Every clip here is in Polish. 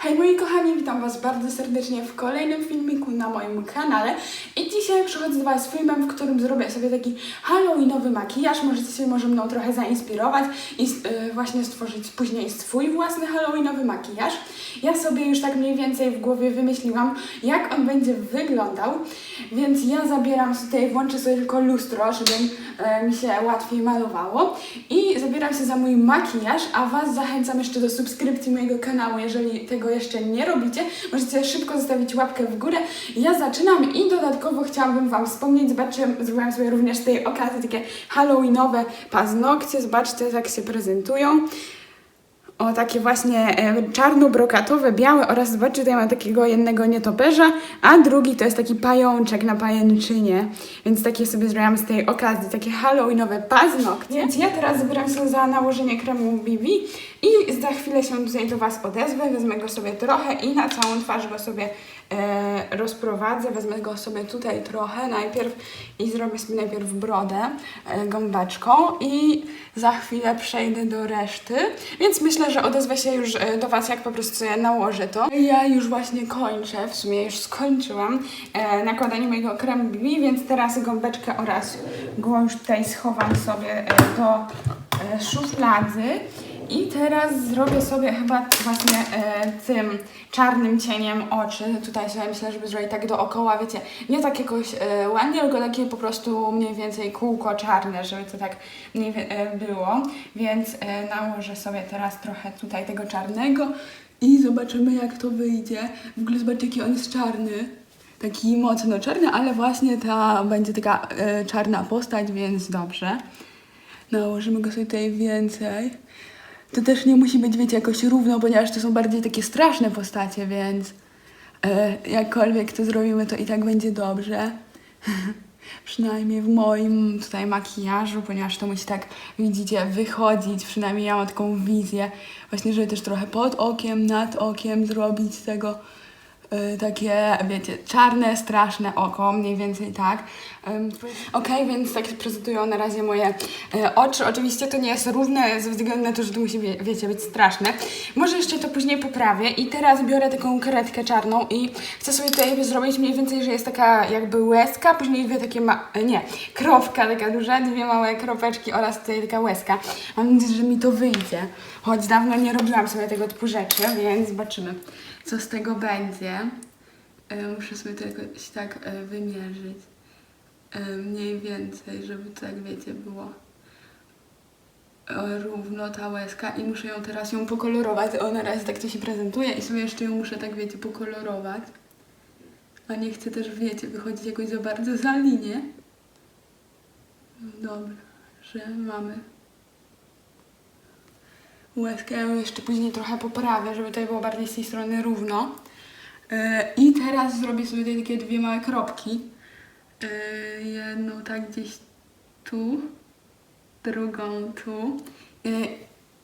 Hej moi kochani, witam Was bardzo serdecznie w kolejnym filmiku na moim kanale i dzisiaj przychodzę do Was z filmem, w którym zrobię sobie taki halloweenowy makijaż. Możecie się może mną trochę zainspirować i yy, właśnie stworzyć później swój własny halloweenowy makijaż. Ja sobie już tak mniej więcej w głowie wymyśliłam, jak on będzie wyglądał, więc ja zabieram tutaj, włączę sobie tylko lustro, żeby yy, mi się łatwiej malowało i zabieram się za mój makijaż, a Was zachęcam jeszcze do subskrypcji mojego kanału, jeżeli tego jeszcze nie robicie. Możecie szybko zostawić łapkę w górę. Ja zaczynam i dodatkowo chciałabym Wam wspomnieć, zobaczcie, zrobiłam sobie również z tej okazji takie halloweenowe paznokcie, zobaczcie jak się prezentują. O, takie właśnie e, czarno-brokatowe, białe oraz zobaczcie, tutaj mam takiego jednego nietoperza, a drugi to jest taki pajączek na pajęczynie, więc takie sobie zrobiłam z tej okazji, takie halloweenowe paznokcie. Więc ja teraz zabieram się za nałożenie kremu BB i za chwilę się tutaj do Was odezwę, wezmę go sobie trochę i na całą twarz go sobie e, rozprowadzę, wezmę go sobie tutaj trochę najpierw i zrobię sobie najpierw brodę e, gąbeczką i za chwilę przejdę do reszty, więc myślę, że odezwę się już e, do Was, jak po prostu sobie nałożę to. Ja już właśnie kończę, w sumie już skończyłam nakładanie mojego kremu BB, więc teraz gąbeczkę oraz go już tutaj schowam sobie do szuflady. I teraz zrobię sobie chyba właśnie e, tym czarnym cieniem oczy. Tutaj sobie myślę, żeby zrobić tak dookoła, wiecie, nie tak jakoś e, ładnie, tylko takie po prostu mniej więcej kółko czarne, żeby to tak mniej e, było. Więc e, nałożę sobie teraz trochę tutaj tego czarnego i zobaczymy jak to wyjdzie. W ogóle zobaczcie jaki on jest czarny. Taki mocno czarny, ale właśnie ta będzie taka e, czarna postać, więc dobrze. Nałożymy go sobie tutaj więcej. To też nie musi być, wiecie, jakoś równo, ponieważ to są bardziej takie straszne postacie, więc e, jakkolwiek to zrobimy, to i tak będzie dobrze. Przynajmniej w moim tutaj makijażu, ponieważ to musi tak, widzicie, wychodzić. Przynajmniej ja mam taką wizję, właśnie, żeby też trochę pod okiem, nad okiem zrobić tego takie, wiecie, czarne, straszne oko, mniej więcej tak. Okej, więc tak prezentują na razie moje e, oczy. Oczywiście to nie jest równe ze względu na to, że to musi, wie, wiecie, być straszne. Może jeszcze to później poprawię i teraz biorę taką kredkę czarną i chcę sobie tutaj zrobić mniej więcej, że jest taka jakby łezka, później dwie takie, ma- e, nie, kropka taka duża, dwie małe kropeczki oraz tutaj taka łezka. Mam nadzieję, że mi to wyjdzie, choć dawno nie robiłam sobie tego typu rzeczy, więc zobaczymy, co z tego będzie. E, Muszę sobie to jakoś tak e, wymierzyć. E, Mniej więcej, żeby to tak wiecie było równo ta łezka i muszę ją teraz ją pokolorować. O, na razie tak to się prezentuje i sobie jeszcze ją muszę tak wiecie pokolorować. A nie chcę też wiecie wychodzić jakoś za bardzo za linię. Dobra, że mamy łezkę. Jeszcze później trochę poprawię, żeby tutaj było bardziej z tej strony równo. E, I teraz zrobię sobie tutaj takie dwie małe kropki. E, Jedną tak gdzieś tu, drugą tu. E,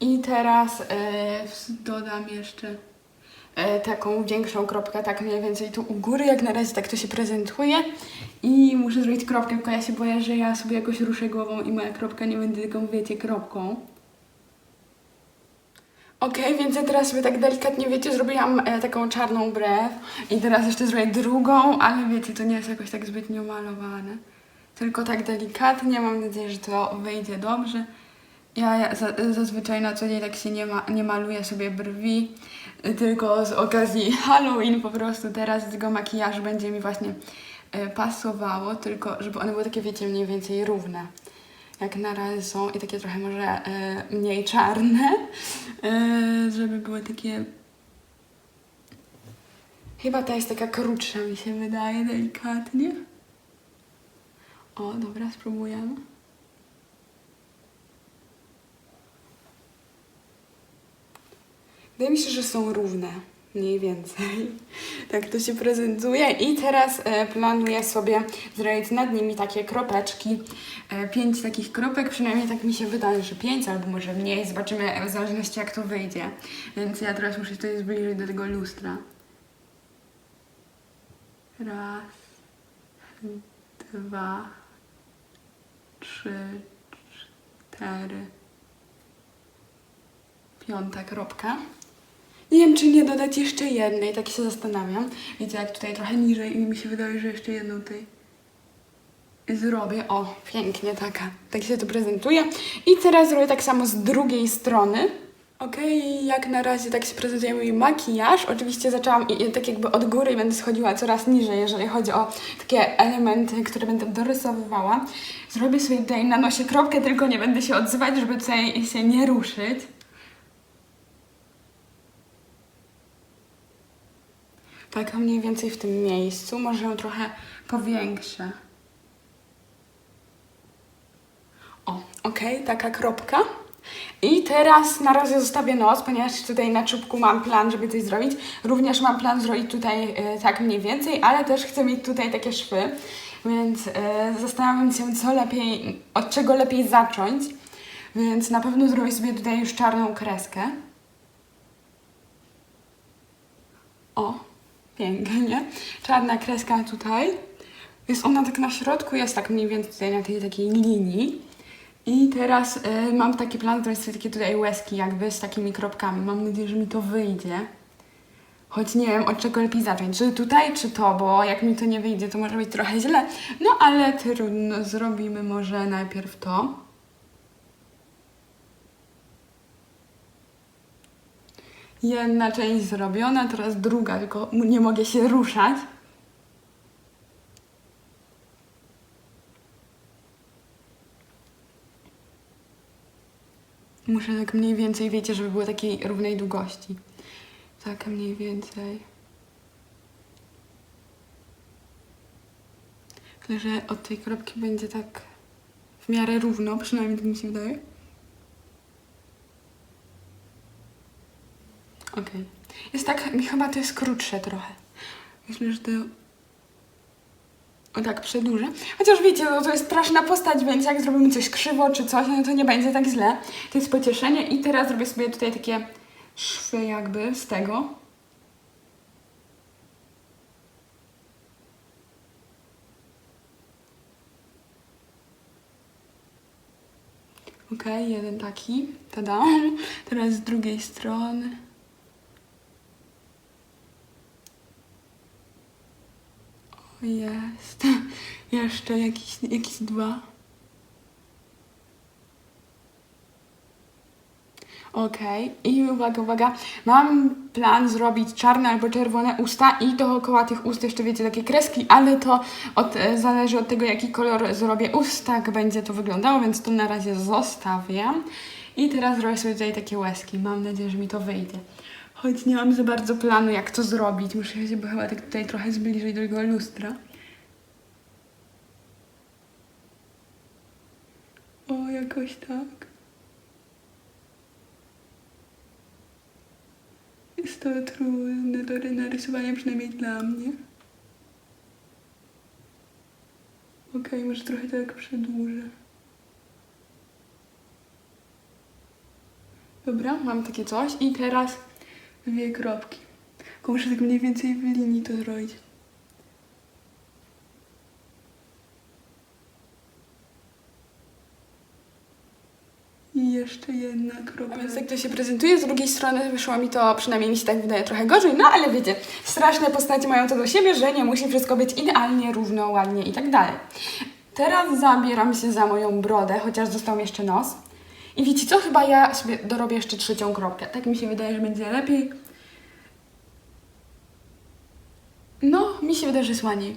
I teraz dodam jeszcze taką większą kropkę, tak mniej więcej tu u góry, jak na razie tak to się prezentuje. I muszę zrobić kropkę, tylko ja się boję, że ja sobie jakoś ruszę głową i moja kropka nie będzie taką, wiecie, kropką. Okej, więc ja teraz sobie tak delikatnie, wiecie, zrobiłam e, taką czarną brew i teraz jeszcze zrobię drugą, ale wiecie, to nie jest jakoś tak zbytnio malowane. Tylko tak delikatnie, mam nadzieję, że to wyjdzie dobrze. Ja, ja za, zazwyczaj na co dzień tak się nie, ma, nie maluję sobie brwi, y, tylko z okazji Halloween po prostu teraz tego makijażu będzie mi właśnie e, pasowało, tylko żeby one były takie, wiecie, mniej więcej równe jak na razie są i takie trochę może e, mniej czarne, e, żeby były takie... Chyba ta jest taka krótsza, mi się wydaje, delikatnie. O, dobra, spróbujemy. Wydaje mi się, że są równe, mniej więcej. Tak to się prezentuje. I teraz e, planuję sobie zrobić nad nimi takie kropeczki. E, pięć takich kropek, przynajmniej tak mi się wydaje, że pięć albo może mniej. Zobaczymy e, w zależności jak to wyjdzie. Więc ja teraz muszę tutaj zbliżyć do tego lustra. Raz, dwa, trzy, cztery, piąta kropka. Nie wiem, czy nie dodać jeszcze jednej, tak się zastanawiam. Wiecie, jak tutaj trochę niżej i mi się wydaje, że jeszcze jedną tutaj zrobię. O, pięknie taka. Tak się to prezentuje. I teraz zrobię tak samo z drugiej strony. Okej, jak na razie tak się prezentuje mój makijaż. Oczywiście zaczęłam i, i tak jakby od góry i będę schodziła coraz niżej, jeżeli chodzi o takie elementy, które będę dorysowywała. Zrobię sobie tutaj na nosie kropkę, tylko nie będę się odzywać, żeby tutaj się nie ruszyć. Tak mniej więcej w tym miejscu. Może ją trochę powiększę. O, okej, taka kropka. I teraz na razie zostawię nos, ponieważ tutaj na czubku mam plan, żeby coś zrobić. Również mam plan zrobić tutaj e, tak mniej więcej, ale też chcę mieć tutaj takie szwy, więc e, zastanawiam się, co lepiej, od czego lepiej zacząć. Więc na pewno zrobię sobie tutaj już czarną kreskę. O, pięknie. Czarna kreska tutaj. Jest ona tak na środku, jest tak mniej więcej na tej takiej linii. I teraz y, mam taki plan, to jest takie tutaj łezki jakby z takimi kropkami. Mam nadzieję, że mi to wyjdzie. Choć nie wiem, od czego lepiej zacząć. Czy tutaj, czy to, bo jak mi to nie wyjdzie, to może być trochę źle. No ale trudno, zrobimy może najpierw to. Jedna część zrobiona, teraz druga, tylko nie mogę się ruszać. Muszę tak mniej więcej, wiecie, żeby było takiej równej długości. Tak mniej więcej. Tyle, że od tej kropki będzie tak w miarę równo, przynajmniej tak mi się wydaje. Okej. Jest tak, chyba to jest krótsze trochę. Myślę, że to... O tak, przedłużę. Chociaż wiecie, no to jest straszna postać, więc jak zrobimy coś krzywo czy coś, no to nie będzie tak źle. To jest pocieszenie. I teraz zrobię sobie tutaj takie szwy jakby z tego. Okej, jeden taki. Tada. Teraz z drugiej strony. Jest. Jeszcze jakieś, jakieś dwa. Okej, i uwaga, uwaga. Mam plan zrobić czarne albo czerwone usta i dookoła tych ust jeszcze wiecie takie kreski, ale to od, e, zależy od tego, jaki kolor zrobię ust, tak będzie to wyglądało, więc to na razie zostawiam. I teraz zrobię sobie tutaj takie łezki. Mam nadzieję, że mi to wyjdzie. Choć nie mam za bardzo planu, jak to zrobić. Muszę się chyba tak tutaj trochę zbliżyć do tego lustra. O, jakoś tak. Jest to trudne do narysowania, przynajmniej dla mnie. Okej, może trochę tak przedłużę. Dobra, mam takie coś i teraz dwie kropki. Tylko muszę tak mniej więcej w linii to zrobić. I jeszcze jedna kropka. Więc jak to się prezentuje, z drugiej strony wyszło mi to, przynajmniej mi się tak wydaje, trochę gorzej, no ale wiecie, straszne postacie mają to do siebie, że nie musi wszystko być idealnie, równo, ładnie i tak dalej. Teraz zabieram się za moją brodę, chociaż został mi jeszcze nos. I wiecie co, chyba ja sobie dorobię jeszcze trzecią kropkę. Tak mi się wydaje, że będzie lepiej. No, mi się wydaje, że jest ładniej.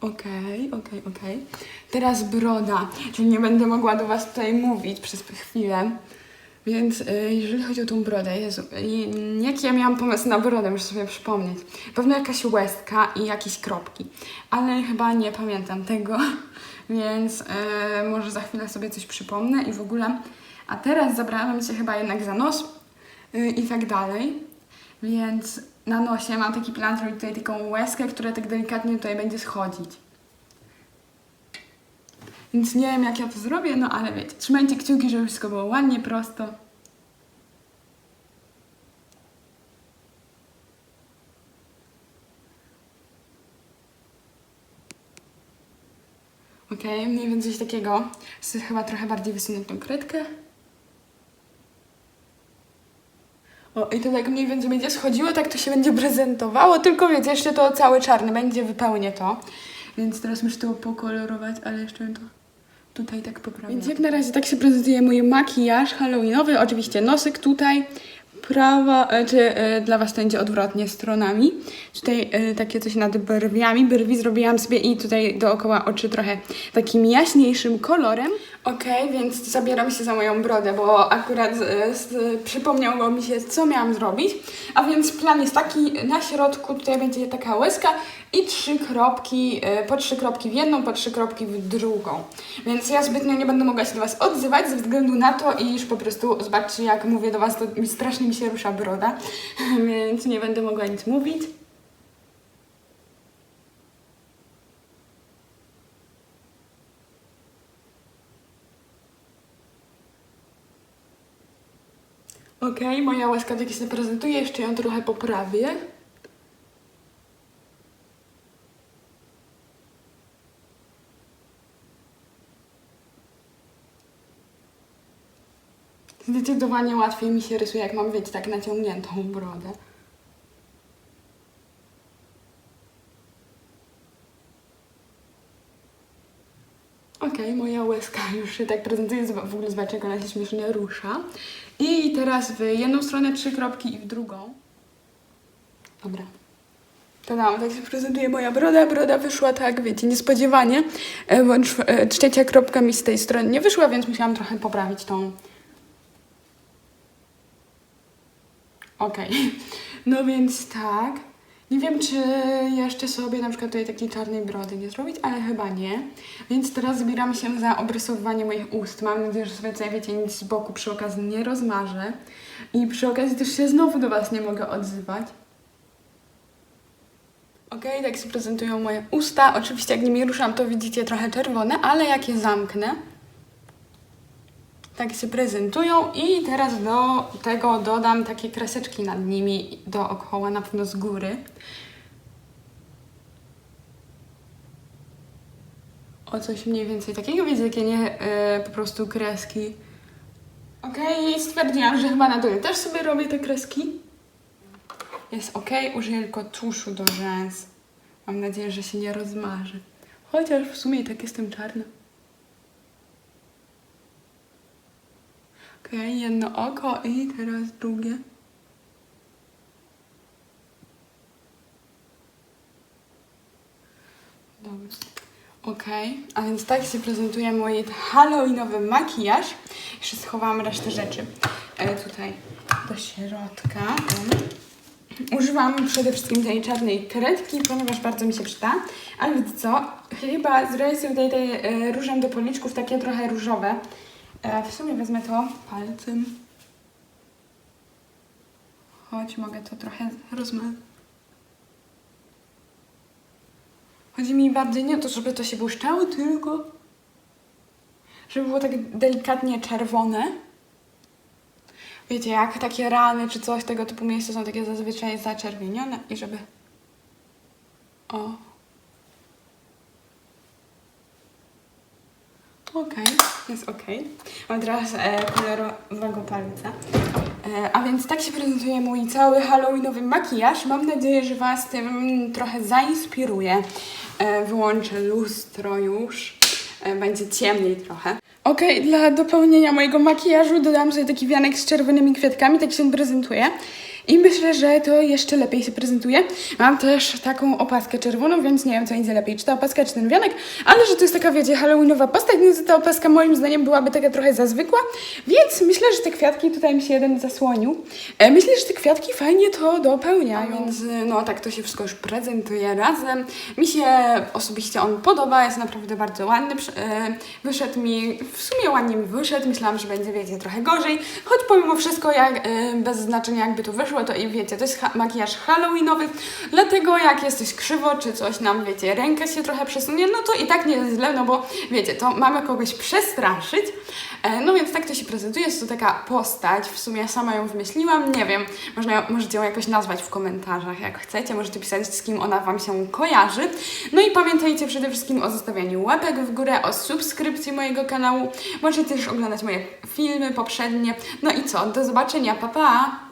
Okej, okej, okej. Teraz broda, czyli nie będę mogła do Was tutaj mówić przez chwilę. Więc y, jeżeli chodzi o tą brodę, Jezu, y, jaki ja miałam pomysł na brodę, muszę sobie przypomnieć. Pewno jakaś łezka i jakieś kropki, ale chyba nie pamiętam tego, więc y, może za chwilę sobie coś przypomnę i w ogóle. A teraz zabrałam się chyba jednak za nos i tak dalej, więc na nosie mam taki plan zrobić tutaj taką łezkę, która tak delikatnie tutaj będzie schodzić. Więc nie wiem, jak ja to zrobię, no ale wiecie, trzymajcie kciuki, żeby wszystko było ładnie, prosto. Okej, mniej więcej coś takiego. Chcę chyba trochę bardziej wysunąć tą kredkę. O, i to tak mniej więcej będzie schodziło, tak to się będzie prezentowało, tylko wiecie, jeszcze to cały czarny będzie, wypełnię to. Więc teraz muszę to pokolorować, ale jeszcze to tutaj tak poprawię. Więc jak na razie tak się prezentuje mój makijaż halloweenowy, oczywiście nosek tutaj, prawa, e, czy e, dla Was to będzie odwrotnie stronami. Tutaj e, takie coś nad brwiami, brwi zrobiłam sobie i tutaj dookoła oczy trochę takim jaśniejszym kolorem. Okej, więc zabieram się za moją brodę, bo akurat e, z, przypomniało mi się, co miałam zrobić. A więc plan jest taki, na środku tutaj będzie taka łezka i trzy kropki, e, po trzy kropki w jedną, po trzy kropki w drugą. Więc ja zbytnio nie będę mogła się do Was odzywać ze względu na to, iż po prostu zobaczcie, jak mówię do Was, to mi strasznie mi się rusza broda, więc nie będę mogła nic mówić. Okej, moja łaska tak się prezentuje, jeszcze ją trochę poprawię. Zdecydowanie łatwiej mi się rysuje, jak mam, wiecie, tak naciągniętą brodę. Okej, moja łezka już się tak prezentuje, w ogóle zobaczcie, jak ona się śmiesznie rusza. I teraz w jedną stronę trzy kropki i w drugą. Dobra. To dam, tak się prezentuje moja broda. Broda wyszła tak, wiecie, niespodziewanie, e, bo e, trzecia kropka mi z tej strony nie wyszła, więc musiałam trochę poprawić tą Okej. No więc tak. Nie wiem, czy jeszcze sobie na przykład tutaj takiej czarnej brody nie zrobić, ale chyba nie. Więc teraz zbieram się za obrysowywanie moich ust. Mam nadzieję, że sobie tutaj, wiecie, nic z boku przy okazji nie rozmarzę. I przy okazji też się znowu do Was nie mogę odzywać. Okej, tak się prezentują moje usta. Oczywiście jak nimi ruszam, to widzicie trochę czerwone, ale jak je zamknę, tak się prezentują i teraz do tego dodam takie kreseczki nad nimi dookoła, na pewno z góry. O coś mniej więcej takiego, widzę takie nie e, po prostu kreski. Okej, stwierdziłam, że chyba na dole też sobie robię te kreski. Jest ok, użyję tylko tuszu do rzęs. Mam nadzieję, że się nie rozmarzy. Chociaż w sumie i tak jestem czarna. Okej, jedno oko i teraz drugie. Dobrze. Okej, a więc tak się prezentuje mój halloweenowy makijaż. Jeszcze schowałam resztę rzeczy e, tutaj do środka. Używam przede wszystkim tej czarnej kredki, ponieważ bardzo mi się przyda. Ale wiecie co? Chyba zrobię sobie tutaj tej e, różem do policzków takie trochę różowe. E, w sumie wezmę to palcem. Choć mogę to trochę rozmazać. Chodzi mi bardziej nie o to, żeby to się błyszczało, tylko żeby było tak delikatnie czerwone. Wiecie, jak takie rany czy coś tego typu miejsca są takie zazwyczaj zaczerwienione i żeby... O. Okej, jest okej. Mam teraz e, kolorowego palca. E, a więc tak się prezentuje mój cały halloweenowy makijaż. Mam nadzieję, że Was tym trochę zainspiruje. E, wyłączę lustro już. E, będzie ciemniej trochę. Okej, dla dopełnienia mojego makijażu dodam sobie taki wianek z czerwonymi kwiatkami, tak się prezentuje. I myślę, że to jeszcze lepiej się prezentuje. Mam też taką opaskę czerwoną, więc nie wiem, co idzie lepiej, czy ta opaska, czy ten wianek, ale że to jest taka, wiecie, halloweenowa postać, to ta opaska moim zdaniem byłaby taka trochę za zwykła, więc myślę, że te kwiatki, tutaj mi się jeden zasłonił, e, myślę, że te kwiatki fajnie to dopełniają. Więc no tak to się wszystko już prezentuje razem. Mi się osobiście on podoba, jest naprawdę bardzo ładny, e, wyszedł mi, w sumie ładnie mi wyszedł, myślałam, że będzie, wiecie, trochę gorzej, choć pomimo wszystko, jak, e, bez znaczenia jakby to wyszło, to i wiecie, to jest ha- makijaż halloweenowy, dlatego jak jest coś krzywo, czy coś nam, wiecie, rękę się trochę przesunie, no to i tak nie jest źle, no bo wiecie, to mamy kogoś przestraszyć, e, no więc tak to się prezentuje, jest to taka postać, w sumie sama ją wymyśliłam, nie wiem, można, możecie ją jakoś nazwać w komentarzach, jak chcecie, możecie pisać z kim ona Wam się kojarzy, no i pamiętajcie przede wszystkim o zostawianiu łapek w górę, o subskrypcji mojego kanału, możecie też oglądać moje filmy poprzednie, no i co, do zobaczenia, pa pa!